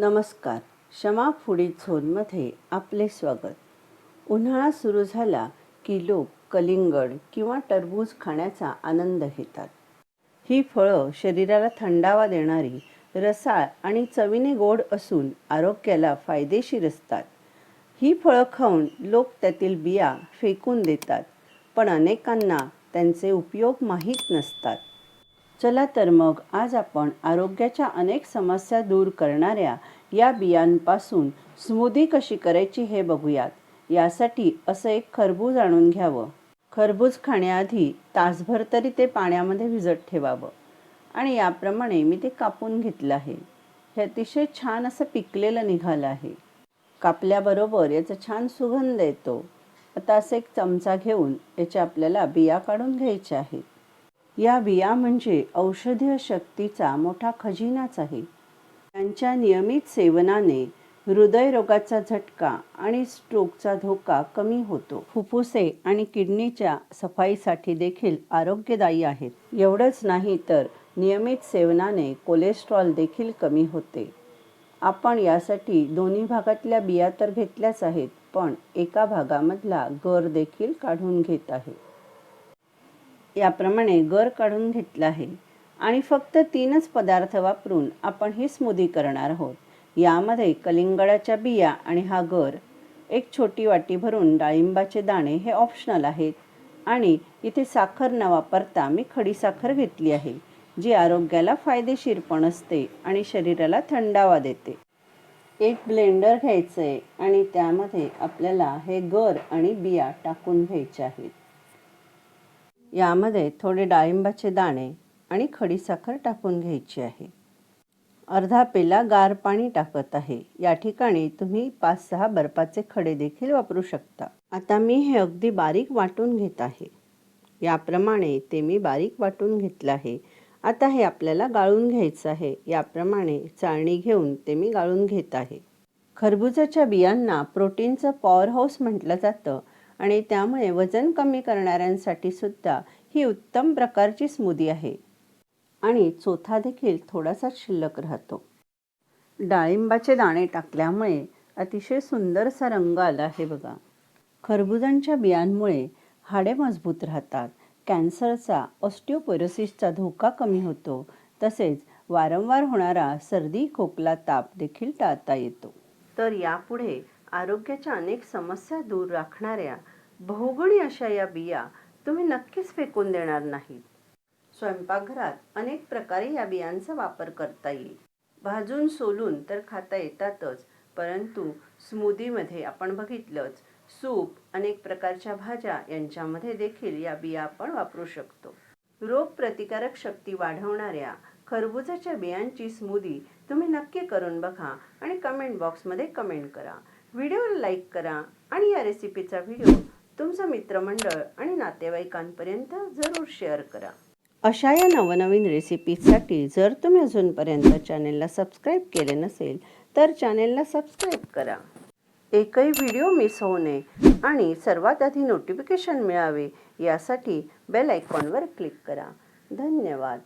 नमस्कार. क्षमा फुडी झोनमध्ये आपले स्वागत. उन्हाळा सुरू झाला की लोक कलिंगड किंवा टरबूज खाण्याचा आनंद घेतात. ही फळं शरीराला थंडावा देणारी रसाळ आणि चवीने गोड असून आरोग्याला फायदेशीर असतात. ही फळं खाऊन लोक त्यातील बिया फेकून देतात पण अनेकांना त्यांचे उपयोग माहीत नसतात. चला तर मग आज आपण आरोग्याच्या अनेक समस्या दूर करणाऱ्या या बियांपासून स्मूदी कशी करायची हे बघूयात. यासाठी असं एक खरबूज आणून घ्यावं. खरबूज खाण्याआधी तासभर तरी ते पाण्यामध्ये भिजत ठेवावं. आणि याप्रमाणे मी ते कापून घेतलं आहे. हे अतिशय छान असं पिकलेलं निघालं आहे. कापल्याबरोबर याचा छान सुगंध येतो. आता असं एक चमचा घेऊन याच्या आपल्याला बिया काढून घ्यायच्या आहेत. या बिया म्हणजे औषधीय शक्तीचा मोठा खजिनाच आहे. त्यांच्या नियमित सेवनाने हृदयरोगाचा झटका आणि स्ट्रोकचा धोका कमी होतो. फुफ्फुसे आणि किडनीच्या सफाईसाठी देखील आरोग्यदायी आहेत. एवढंच नाही तर नियमित सेवनाने कोलेस्ट्रॉल देखील कमी होते. आपण यासाठी दोन्ही भागातल्या बिया तर घेतल्याच आहेत पण एका भागामधला गर देखील काढून घेत आहे. याप्रमाणे गर काढून घेतला आहे. आणि फक्त तीनच पदार्थ वापरून आपण ही स्मूदी करणार आहोत. यामध्ये कलिंगडाच्या बिया आणि हा गर एक छोटी वाटी भरून डाळिंबाचे दाणे हे ऑप्शनल आहेत. आणि इथे साखर न वापरता मी खडी साखर घेतली आहे जी आरोग्याला फायदेशीर पण असते आणि शरीराला थंडावा देते. एक ब्लेंडर घ्यायचं आहे आणि त्यामध्ये आपल्याला हे गर आणि बिया टाकून घ्यायचे आहेत. यामध्ये थोडे डाळिंबाचे दाणे आणि खडीसाखर टाकून घ्यायची आहे. अर्धा पेला गार पाणी टाकत आहे. या ठिकाणी तुम्ही पाच सहा बर्फाचे खडे देखील वापरू शकता. आता मी हे अगदी बारीक वाटून घेत आहे. याप्रमाणे ते मी बारीक वाटून घेतलं आहे. आता हे आपल्याला गाळून घ्यायचं आहे. याप्रमाणे चाळणी घेऊन ते मी गाळून घेत आहे. खरबुजाच्या बियांना प्रोटीनचं पॉवर हाऊस म्हटलं जातं. आणि त्यामुळे वजन कमी करणाऱ्यांसाठी सुद्धा ही उत्तम प्रकारची स्मूदी आहे. आणि चोथा देखील थोडासा शिल्लक राहतो. डाळिंबाचे दाणे टाकल्यामुळे अतिशय सुंदरसा रंग आला आहे बघा. खरबुजांच्या बियांमुळे हाडे मजबूत राहतात. कॅन्सरचा ऑस्टिओपोरोसिसचा धोका कमी होतो. तसेच वारंवार होणारा सर्दी खोकला ताप देखील टाळता येतो. तर यापुढे आरोग्याच्या अनेक समस्या दूर राखणाऱ्या बहुगुणी अशा या बिया तुम्ही नक्कीच फेकून देणार नाहीत. स्वयंपाकघरात अनेक प्रकारे या बियांचा वापर करता येईल. भाजून सोलून तर खाता येतातच परंतु स्मूदीमध्ये आपण बघितलंच सूप अनेक प्रकारच्या भाज्या यांच्यामध्ये देखील या बिया आपण वापरू शकतो. रोग प्रतिकारक शक्ती वाढवणाऱ्या खरबुजाच्या बियांची स्मूदी तुम्ही नक्की करून बघा आणि कमेंट बॉक्समध्ये कमेंट करा. व्हिडिओला लाईक करा आणि या रेसिपीचा व्हिडिओ तुमचं मित्रमंडळ आणि नातेवाईकांपर्यंत जरूर शेअर करा. अशा या नवनवीन रेसिपीजसाठी जर तुम्ही अजूनपर्यंत चॅनेलला सबस्क्राईब केले नसेल तर चॅनेलला सबस्क्राईब करा. एकही व्हिडिओ मिस होऊ नये आणि सर्वात आधी नोटिफिकेशन मिळावे यासाठी बेल आयकॉनवर क्लिक करा. धन्यवाद.